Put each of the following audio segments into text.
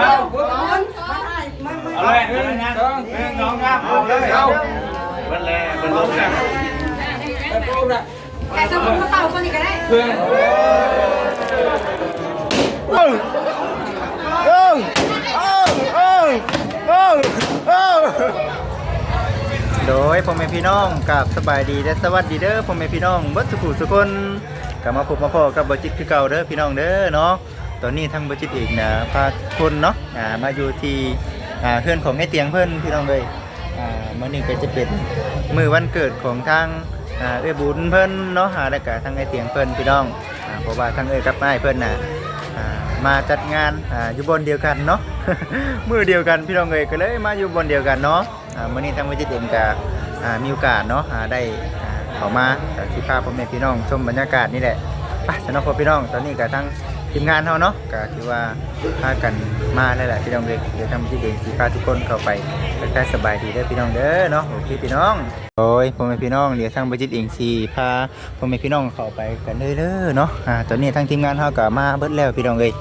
เอาเอาเลยหนึ่งสองหนึ่งสองครับเอาเลยเอาเป็นแล่เป็นลมนะเนลมนะแต่สมุนเขาเป่าคนนี้ก็ได้เพื่อนเอ้าเอ้าเอาเอาเอาเอาโดยพ่อแม่พี่น้องกับสบายดีและสวัสดีเด้อพ่อแม่พี่น้องเบิดสุขุสุคนกลับมาพบมาพอกับบจิตคือเก่าเด้อพี่น้องเด้อเนาะ ตอนนี้ทางบจิตเองนะพาคนเนาะอ่ามาอยู่ที่อ่าเพื่อนของไอ้เตียงเพื่อนพี่น้องเลยอ่ามื่อนี้ก็จะเป็นมือวันเกิดของทางอ่าเอ้ยบุญเพิ่อนเนาะหาแล้วก็ทางไอ้เตียงเพิ่อนพี่น้องอ่าเพราะว่าทางเอ้ยกับไอ้ายเพิ่อนน่ะอ่ามาจัดงานอ่าอยู่บนเดียวกันเนาะ มือเดียวกันพี่น้องเอยก็เลยมาอยู่บนเดียวกันเนาะอ่ามื่อนี้ทางวิจิตรเองก็อ่ามีโอกาสเนาะอ่าได้อ่าเข้ามากับที่พาพ่อแม่พี่น้องชมบรรยากาศนี่แหละไปสำหรับพ่อพี่น้องตอนนี้ก็ทั้ง ทีมงานเฮาเนาะก็ถือว่าพากันมาแล้วแหละพี่น้องเลยเดี๋ยวทางวิจิตรเองสิพาทุกคนเข้าไปทักทายสบายดีเด้อพี่น้องเด้อเนาะโอเคพี่น้องโอ้ยพ่อแม่พี่น้องเดี๋ยวทางวิจิตเองสิพาพ่อแม่พี่น้องเข้าไปกันเลยเด้อเนาะอ่าตอนนี้ทางทีมงานเฮาก็มาเบิดแล้วพี่น้องเลย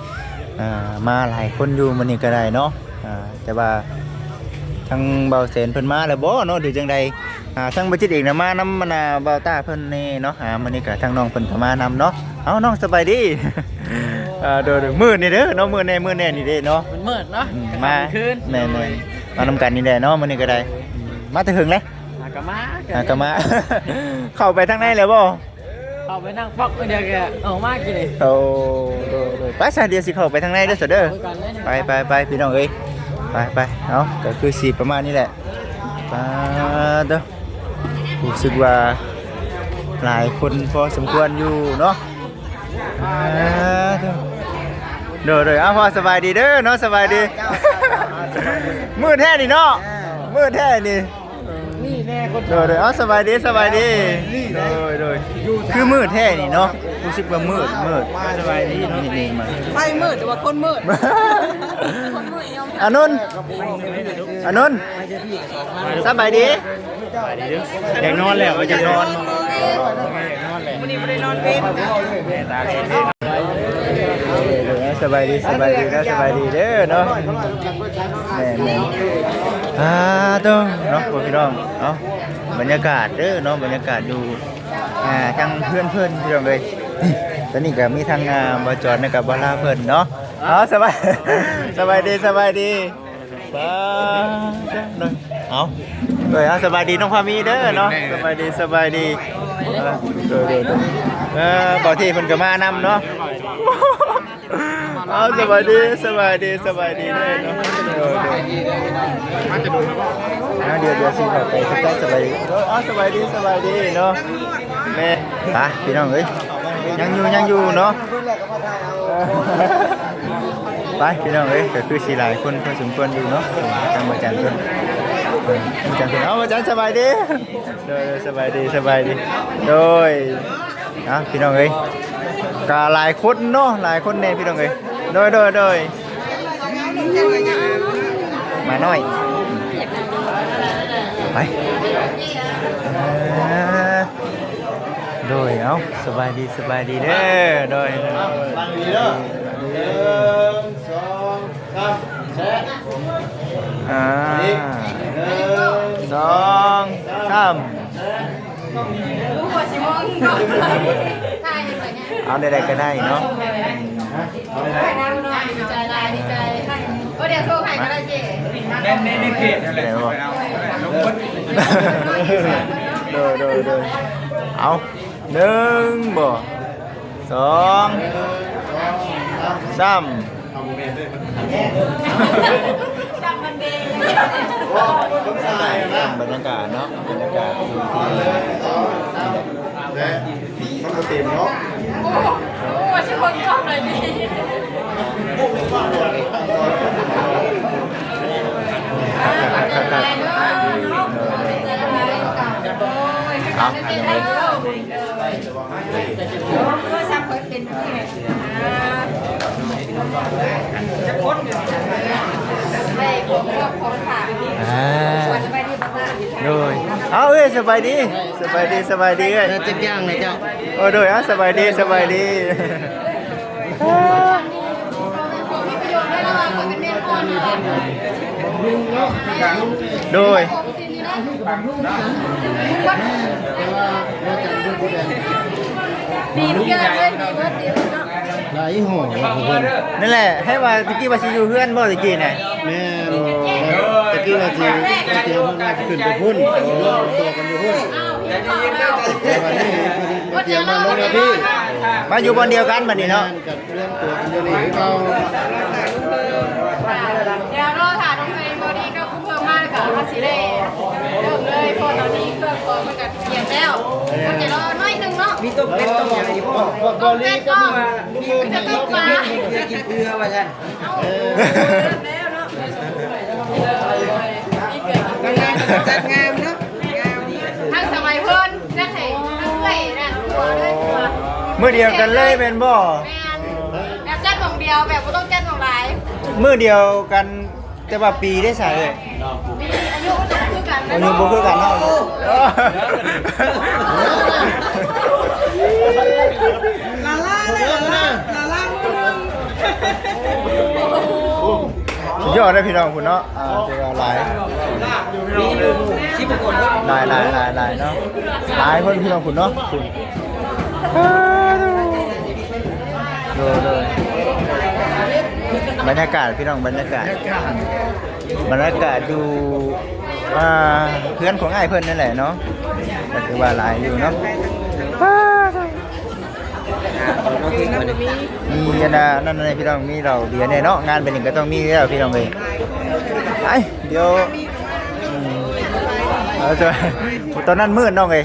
อ่ามาหลายคนอยู่มันนี่ก็ได้เนาะอ่าแต่ว่าทางเบาเสนเพิ่นมาแล้วบ่เนาะหรือจังใดอ่าทางบัจิตเองนะมานำมันน่ะเบาตาเพิ่นนี่เนาะอ่ามื้อนี้ก็ทางน้องเพิ่นก็มานำเนาะเอ้าน้องสบายดี อ่าเด้อๆมื้อนี่เด้อเนาะมื้อแน่มื้อแน่นี่เด้เนาะมันมืดเนาะอืมกลงมาคืนแม่นๆมานำกันนี่แหละเนาะมื้อนี้ก็ได้อืมมาแต่หึงเลยมากะมาอ่าก็มา เข้าไปทางในแล้วบ่เข้าไปนั่งพอกเดียวแกเอามากกินเลย โอ้โดๆๆไปซะเดี๋ยวสิเข้าไปทางในเด้อซะเด้อคุยกันเลยนะไปไปไปพี่น้องเอ้ยไปไปเอาก็คือสีประมาณนี้แหละไปเด้อรู้สึกว่าหลายคนพอสมควรอยู่เนาะอ่าเด้อ เด้อเด้อเอาพอสบายดีเด้อเนาะสบายดี มืดแท้นี่เนาะมืดแท้นี่นี่แน่คนเด้อเด้อเอาสบายดีสบายดีเด้อเด้อคือมืดแท้นี่เนาะรู้สึกว่ามืดมืดสบายดีเนาะนี่มาไฟมืดหรือว่าคนมืดอานนท์อานนท์สบายดีอยากนอนแล้วอยากนอนวันนี้ไม่ได้นอนเว้น สบายดีสบายดีนะสบายดีเด้อเนาะแม่แม่อ่าตัวเนาะพวกพี่น้องเนาะบรรยากาศเด้อเนาะบรรยากาศอยู่อ่าทางเพื่อนเพื่อนพี่น้องเลยตอนนี้ก็มีทางอ่าบจรกับบาลาเพิ่นเนาะเอาสบายสบายดีสบายดีสาธุเอาเอ้ยเอาสบายดีน้องพามีเด้อเนาะสบายดีสบายดีเออเด้อเด้ออเออบ่ที่เพิ่นก็มานำเนาะ เอาสบายดีสบายดีสบายดีเลยเนาะเดี๋ยวเดี๋ยวเดี๋ยวสิขอไปทักทายสบายดีเอาสบายดีสบายดีเนาะแม่ไปพี่น้องเอ้ยยังอยู่ยังอยู่เนาะไปพี่น้องเอ้ยก็คือสีหลายคนพอสมควรอยู่เนาะทางอาจารย์เพิ่นเอออาจารย์เพิ่นเอาอาจารย์สบายดีโดยสบายดีสบายดีโดยนะพี่น้องเอ้ยกาหลายคนเนาะหลายคนแน่พี่น้องเอ้ย โดยโดยโดยมาหน่อยไปเอ่อโดยเอาสบายดีสบายดีเด้อโดยโดยอ่าสองสามตายยังไงเนี่ยเอาใดๆก็ได้เนาะ ไปน้ำน่อยดีใจลายดีใจโอ้เดี๋ยวโซ่ไข่ก็ได้เจ๊ในในในเขตนั่นแหละเอาลงบนโดยโดยโดยเอาหนึ่งบ่สองสามจำมันเองบรรยากาศเนาะบรรยากาศอยู่ที่โอ้ชื่อคน ชอบเลยนี่คักๆเอาอันนี้ก็ซ้ำเคยเป็นที่ไหนได้พวกของฝากอ่าวันไปที่บ้าน โดยเอาเอ้ ยสบายดีสบายดีสบายดีเอ้ยจะย่างเลยเจ้าโอ้โดยอะสบายดีสบายดีมีประโยชน์ได้ระหว่างกับเป็นเมนพรนะคะโดยดีทุกอย่างเลยดีเบิร์ดดีเนาะหลายห่อเพิ่นนั่นแหละให้ว่าตะกี้ว่าสิอยู่เพื่อนบ่ตะกี้น่ะแม่ ตะกี้ว่าสิเตรียมว่าขึ้นไปพุ่นตัวกันอยู่พุ่นใจเย็นๆเด้อใจเย็นแต่วันนี้เตรียมมาลงแล้วพี่มาอยู่บนเดียวกันบัดนี้เนาะกับเรื่องตัวกันอยู่นี่เขาเดี๋ยวรอถ่ายตรงในบอดี้ก็เพิ่มมากกับภาษีเลยเริ่มเลยพอตอนนี้เครื่องกรองมันก็เปลี่ยนแล้วก็จะรอน้อยหนึ่งเนาะมีต้มเป็ดต้มอย่างนี้พ่อพอพอลีก็มามีจะต้มปลาเพื่อกินเกลือว่าซั่นแล้วเนาะมีเกิดกินงาน จัดงานเนาะทั้งสมัยเพิ่นจะให้ทั้งเอ้ยนั่นตัวด้วยตัวมื้อเดียวกันเลยแม่นบ่แม่นแบบจัดของเดียวแบบบ่ต้องจัดของหลายมื้อเดียวกันแต่ว่าปีได้ใส่เอ้ยมีอายุก็ต้องคือกันอายุบ่คือกันเนาะลาล่าเลยลาล่าลาล่ามือนึง สุดยอดได้พี่น้องคุณเนาะอ่าเจอหลายมีอยู่ที่ประกวดหลายหลายหลายหลายเนาะหลายเพิ่นพี่น้องคุณเนาะคุณดูดูบรรยากาศพี่น้องบรรยากาศ บรรยากาศดูอ่าเพื่อนของไอ้ายเพื่อนนั่นแหละเนาะก็คือว่าหลายอยู่เนาะ มีอันนะนั่นนั่พี่น้องมีเราเบียร์เนี่ยเนาะงานเป็นหนึ่งก็ต้องมีแล้วพี่น้องเลยไอ้เดี๋ยวอืมเอาจะตอนนั้นมืดน้องเลย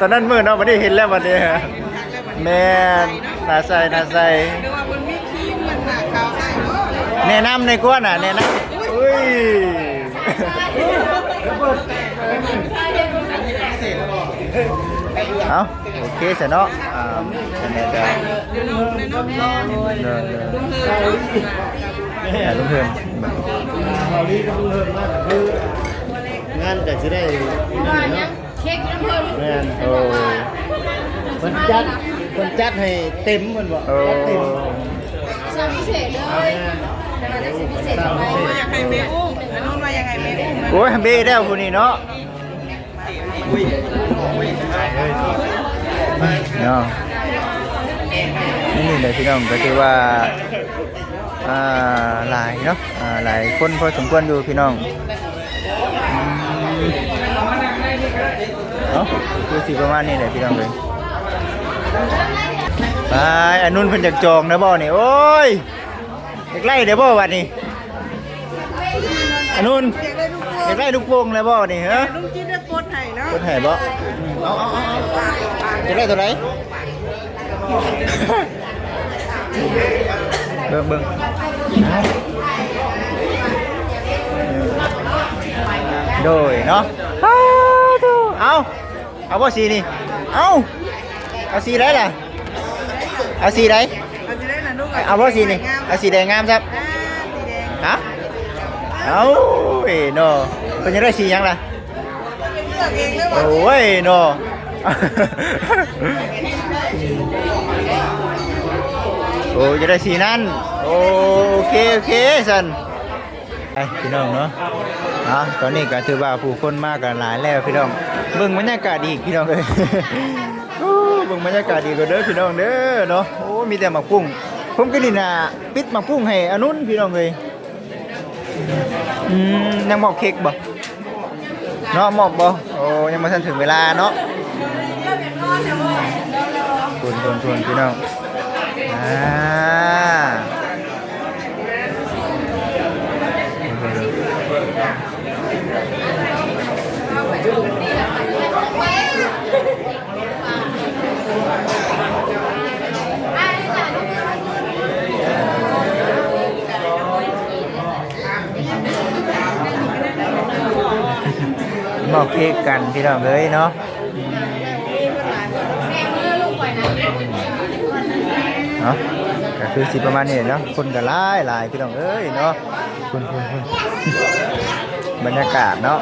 ตอนนั้นมืดเนาะวันนี้เห็นแล้ววันนี้แม่นน่าใส่น่าใส่ดูว่ามันมีครีมมันหนาขาวใส่บ่แนะนำในกวนน่ะแนะนำอุ้ยเอา โอเคเสร็จเนาะอ่าเป็นไงจ้ะเดินเดินลุงเฮิร์นแหม่ลุงเพิ่มงเฮิร์นมานก็สิได้ว่ายังเค้กน้ำเพิ่นแม่นโอ้คนจัดคนจัดให้เต็มมันบ่โอ้จัดเต็มสั่งพิเศษเลยแต่เราจะซื้อพิเศษไปอยากให้แม่อุ้มน้องว่ายังไงแม่อุ้มโอ้ยเบ้แล้วผู้นี้เนาะ เนาะนี่นี่เลยพี่น้องก็คือว่าอ่าหลายเนาะอ่าหลายคนพอสมควรอยู่พี่น้องเนาะคือสิประมาณนี้แหละพี่น้องเลยไปอันนู้นเพิ่นอยากจองนะบ่นี่โอ้ยอยากไล่เดี๋ยวบ่วัดนี้อันนู้น อยากได้ลูกโป่งเลยบ่นี่ฮะลุงจิ้นได้โพสให้เนาะคนไห้บ่เอาเอาเอาเอาอยากได้ตัวไหนเบิ่งเบิ่งโดยเนาะเอาเอาเอาบ่สีนี่เอาเอาสีไหนล่ะเอาสีไหนเอาสิได้น่ะลูกเอาบ่สีนี่เอาสีแดงงามครับอ่าสีแดงฮะ เอาเอ้เนาะเป็นยังได้สีหยังล่ะเลือกเองเลยว่าโอ้ยเนาะโอ้จะได้สีนั้นโอเคโอเคสันไอพี่น้องเนาะอะตอนนี้ก็ถือว่าผู้คนมากกันหลายแล้วพี่น้องเบิ่งบรรยากาศอีกพี่น้องเลยโอ้เบิ่งบรรยากาศดีกว่าเด้อพี่น้องเด้อเนาะโอ้มีแต่หมักปุ้งผมก็นี่นะปิดหมักปุ้งให้อนุนพี่น้องเลยอืม ยังหมอบเค้กบ่เนาะหมอบบ่โอ้ยังมาทันถึงเวลาเนาะทวนทวนทวนพี่น้องอ่า เค้กกันพี่น้องเลยเนาะแม่มือะเนาะก็คือสิประมาณนี้เนาะคนก็หลายหลายพี่น้องเอ้ยเนาะคุณคุณคุณบรรยากาศเนาะ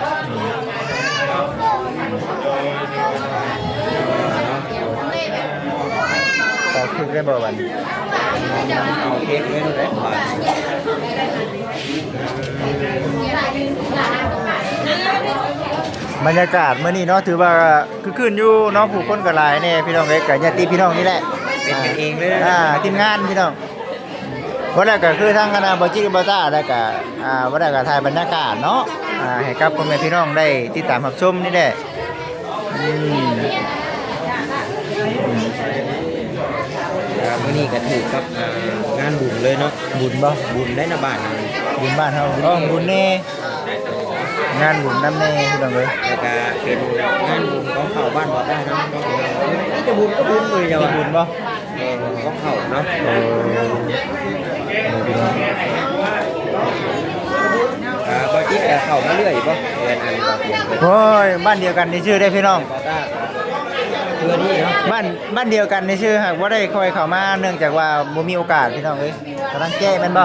ต่อคึกได้บ่วันเอาเค้กไว้เลย บรรยากาศเมื่อนี้เนาะถือว่าคือคืนอยู่เนาะผู้คนก็หลายแน่พี่น้องเอ้ยกับญาติพี่น้องนี่แหละเป็นกันเองเลยอ่าทีมงานพี่น้องวันแรกก็คือทางคณะบอจิกบอต้าได้ก็อ่าวันแรกก็ถ่ายบรรยากาศเนาะอ่าให้กับพ่อแม่พี่น้องได้ติดตามรับชมนี่แหละอืมมื่อนี้ก็ถือกับอ่างานบุญเลยเนาะบุญบ่บุญได้นะบ้านเราบุญบ้านเฮาอ๋อบุญแน่ งานบุญน้ำแน่พี่น้องเอ้ยแล้วก็เป็นงานบุญของเขาบ้านบ่ได้เนาะนี่จะบุญก็บุญเลยจ้ะมีวะบุญบ่เออของเขาเนาะเออเออพี่น้องอ่าบ่จิตแต่เข้ามาเรื่อยบ่เรียนอันบ่เปลี่ยนเลยโอ้ยบ้านเดียวกันในชื่อได้พี่น้อง บ่ได้เพื่อนี่เนาะบ้านบ้านเดียวกันในชื่อหากว่าได้คอยเข้ามาเนื่องจากว่าบ่มีโอกาสพี่น้องเอ้ยกำลังแก้แม่นบ่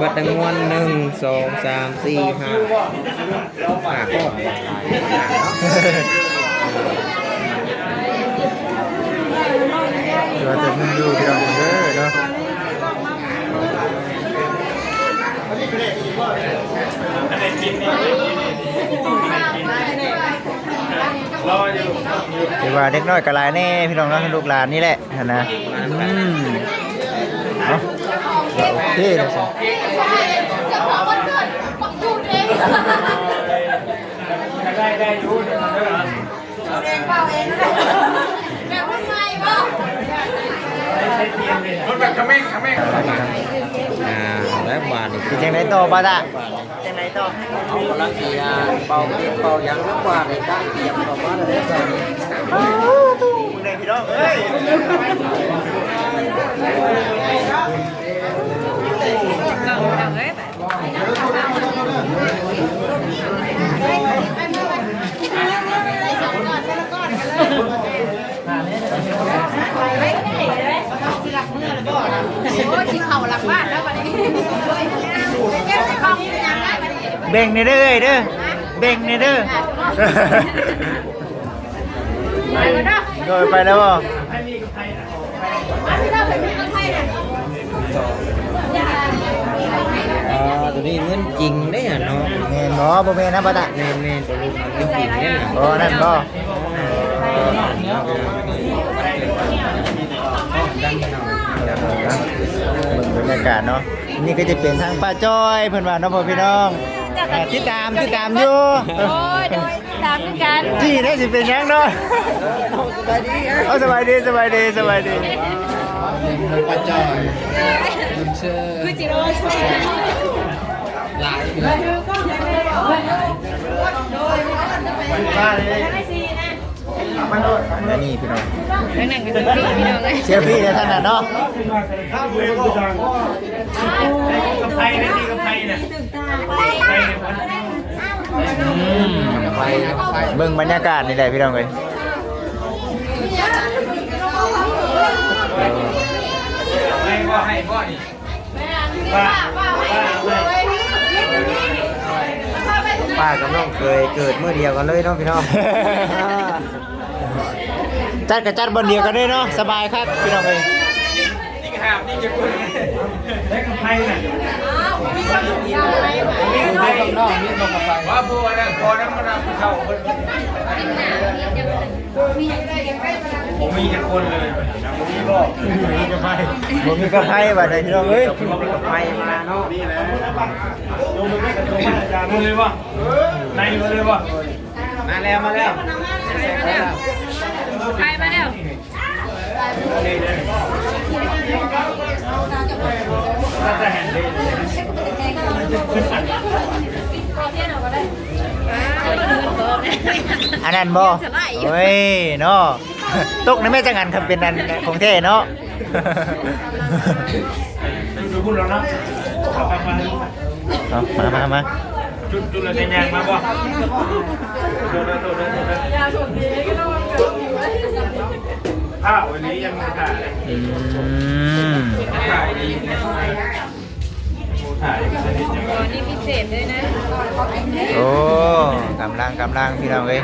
เบิดทั้งมวลหนึ่งสองสามสี่ห้าห้าก็หลายเนาะเดี๋ยวจะมึงอยู่พี่น้องเด้อเนาะเดี๋ยวว่าเด็กน้อยก็ลายแน่พี่น้องเนาะลูกหลานนี่แหละนะอืมเนาะโอ เคเลยสิเจ้าของวันเกิดปักจูดเองได้ได้รู้เดี๋ยวมันเองเปล่าเองแบบรุ่นใหม่ป่ะรถแบบขมิ้นขมิ้นอ่าแล้วบาทนี่เป็นจังไดต่อบ่ล่ะจังไดต่อเอากำลังสีอ่าเป่าเป่ายังแล้วกว่าในด้านเปียกประมาณนั้นแบบนี้มึงได้พี่น้องเอ้ย โอ้ยที่เข่าหลังบ้านแล้ววันนี้เก็บในห้องเป็นยังไงวันนี้เบ่งในเด้อเอ้ยเด้อเบ่งในเด้อไปกันเนาะโดยไปแล้วบ่ที่เราเป็นคนไทยเนี่ยอ่าตัวนี้เงินจริงได้อะเนาะแม่นบ่บ่แม่นนะบ่ตะแม่นแม่นตัวนี้เงินจริงเนี่ยบ่นั่นบ่ ดันบรรยากาศเนาะ นี่ก็จะเป็นทางป้าจ้อยเพิ่อนว่าเนาะพ่อพี่น้องอ่าติดตามติดตามอยู่โอ้ยโดยตามกันที่ได้สิเป็นยังเนาะสบายดีเอาสบายดีสบายดีสบายดีป้าจ้อยคือจิโร่ช่ไหมหลาเลย และนี่พี่น้องนั่งนั่งกันสิพี่น้องเลยเซลฟี่ในท่านน่ะเนาะกับไพ่นะนี่กับไพ่น่ะอืมเบิ่งบรรยากาศนี่แหละพี่น้องเอ้ยให้พ่อให้พ่อนี่ป้าป้าป้าป้ากับน้องเคยเกิดเมื่อเดียวกันเลยเนาะพี่น้อง จัดกับจัดบนเดียวกันด้วยเนาะสบายครับพี่น้องเอ้ยนี่หาบนี่จะพูดได้กับไพ่น่ะมีคนอยู่ยาวไหมนี่กับไพ่กับน้องนี่กับไพ่ว่าบัวนะพอน้ำมันเข้าผมมีแต่คนเลยผมมีบอกมีกระไพ่ผมมีกระไพ่บัดนี้พี่น้องเอ้ยกับไพ่มาเนาะนี่แหละลงมือไม่กับลงมาอาจารย์เลยวะในมาเลยวะมาแล้วมาแล้ว ไปมาแล้วนี่เลยไอันนั้นบ่โอ้ยเนาะตกในแม่จังอันครับเป็นอันของแท้เนาะดูพูดแล้วนะเอาไปมาเอามามามาจุดจุดอะไรกันยังมาบ่ โดนโดนนนยาสุดดีก็ต้องเกิดอยู่ไว้ข้าววันนี้ยังไม่ถ่ายเลยถ่ายดีถ่ายสนิทจังตอนนี้พิเศษด้วยนะโอ้กำลังกำลังพี่น้องเอ้ย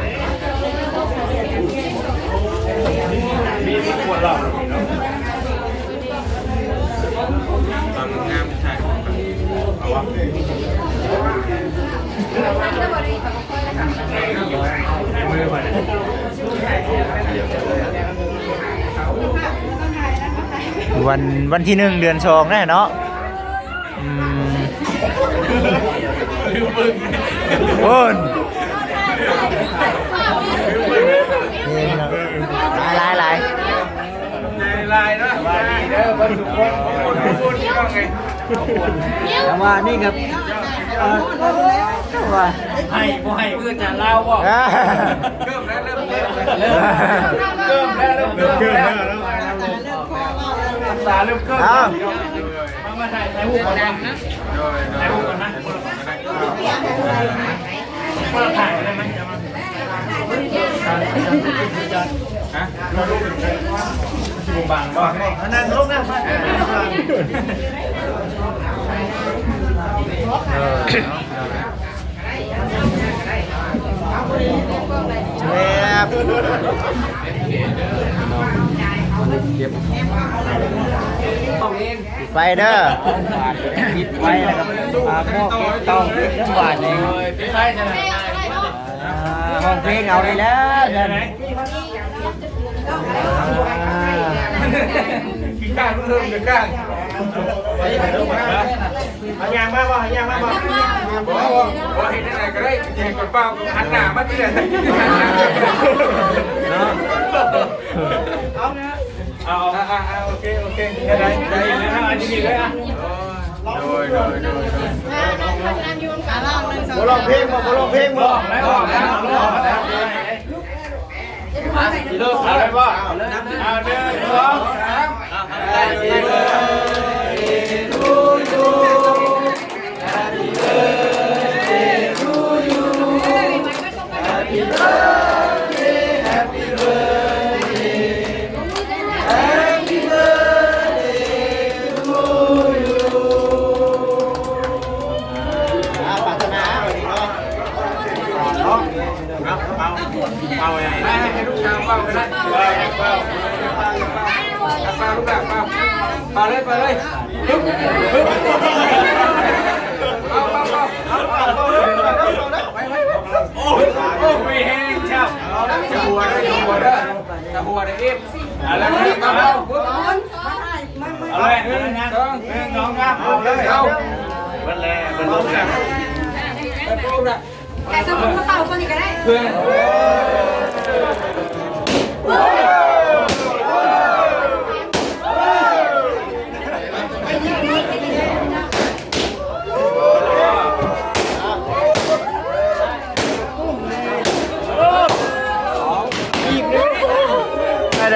มีมีขวดเหล้าเนาะตอนงามถ่ายเอาวะในมือมาเนี่ย วันวันที่หนึ่งเดือนสองแน่เนาะอืมโอ้นนี่พี่น้องหลายหลายหลายในลายนะลายดีเด้อบรรทุกคนคนคนที่ว่าไงแต่ว่านี่ครับว่าให้บ่ให้เพื่อจะเล่าบ่อ่าเริ่มแล้วเริ่มเริ่มเริ่มเริ่มแล้วเริ่มเริ่มแล้ว ตาเริ่มเกินมามาถ่ายถ่ายรูปก่อนนะถ่ายรูปก่อนนะคนละถ่ายได้ไหมจะมาฮะเราลูกดูบางบ่นั่งลงนะแซ่บ ไฟเด้อปิดไว้นะครับอ่าพวกเต้าเรื่องหวานเองปิดไว้ใช่ไหมห้องเพลงเอาเลยแล้วไหนไหนกินก้างเพิ่มเดือดก้างหายางมากว่าหายางมากว่าบอกว่าเห็นอะไรก็ได้แทงกดเป้าหันหน้ามาที่ไหนเอาเนี่ย เอาเอาเอาโอเคโอเคได้ได้ได้เลยนะอันนี้มีเลยอะโดยโดยโดยนั่งยืนขาล่างนั่งสบ่ร้องเพลงบ่บ่ร้องเพลงบบ่อกแล้วบอกแล้วบอกแล้วเลิกอะไรบ่เอาหนึ่งสองสาม จะหัวได้อิ่มอะไรนี่มาเอาเอาเลยหนึ่งสองหนึ่งสองครับเอาเลยเอาบันแลบันลงนะบันลงนะแต่สมมติว่าเป่าคนนี้ก็ได้เพื่อน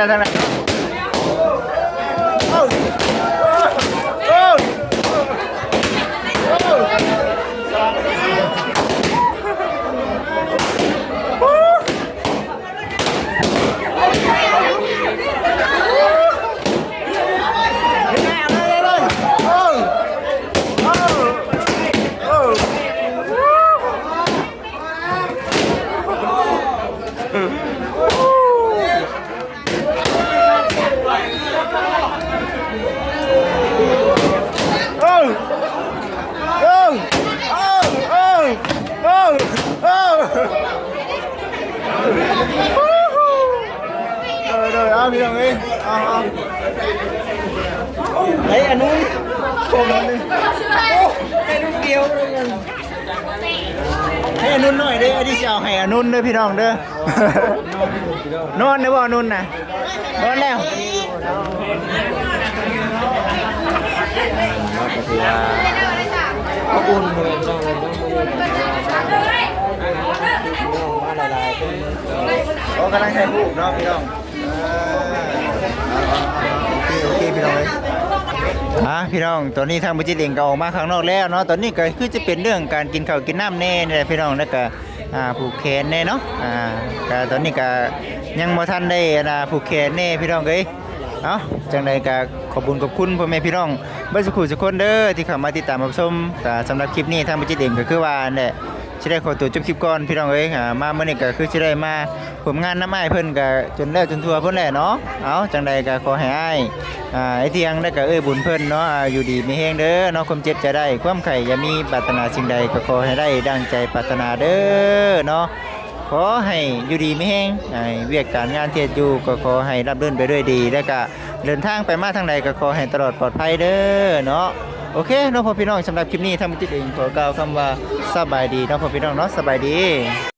Gracias, งมันเลยไอ้ลูกเดียวเลยกันให้อนนู้นหน่อยเด้อไอ้ที่จะเอาให้อนนู้นเด้อพี่น้องเด้อนอนเด้อบ่อนนู้นนะนอนแล้วก็อว่าขอบคุณมือน้องเลยน้องมือมาหลายๆคนโอ้กำลังถ่ายรูปเนาะพี่น้องโอเคโอเคพี่น้องเลย อะพี่น้องตอนนี้ทางบุจิตเองก็ออกมาข้างนอกแล้วเนาะตอนนี้ก็คือจะเป็นเรื่องการกินข้าวกินน้ำแน่นี่แหละพี่น้องแล้วก็อ่าผูกแขนแน่เนาะอ่าก็ตอนนี้ก็ยังบ่ทันได้นะผูกแขนแน่พี่น้องเอ้ย เอาจังใดก็ขอบคุญขอบคุณพ่อแม่พี่น้องเบิดสุขุทุคนเด้อที่เข้ามาติดตามรับชมก็สำหรับคลิปนี้ทางบุจิตเองก็คือว่าเนี่ยสิได้ขอตัวจบคลิปก่อนพี่น้องเอ้ยอ่ามามื้อนี้ก็คือสิได้มาผมงานน้ำอ้เพิ่นก็จนแล้วจนทัวเพิ่นแหละเนาะเอาจังใดก็ขอให้อ้ายอ่าไอ้เที่ยงได้ก็เอ้ยบุญเพิ่นเนาะอยู่ดีมีแฮงเด้อเนาะความเจ็บจะได้ ความไข่อย่ามีปรารถนาสิ่งใดก็ขอให้ได้ดังใจปรารถนาเด้อเนาะ ขอให้อยู่ดีไม่แห้งให้เวียกการงานเทียดอยู่ก็ขอให้รับรื่นไปด้วยดี แล้วก็เดินทางไปมาทางใดก็ขอให้ตลอดปลอดภัยเด้อเนาะโอเคน้องพ่อพี่น้องสำหรับคลิปนี้ทำจิตเองขอกล่าวคำว่าสบายดีน้องพ่อพี่น้องเนาะสบายดี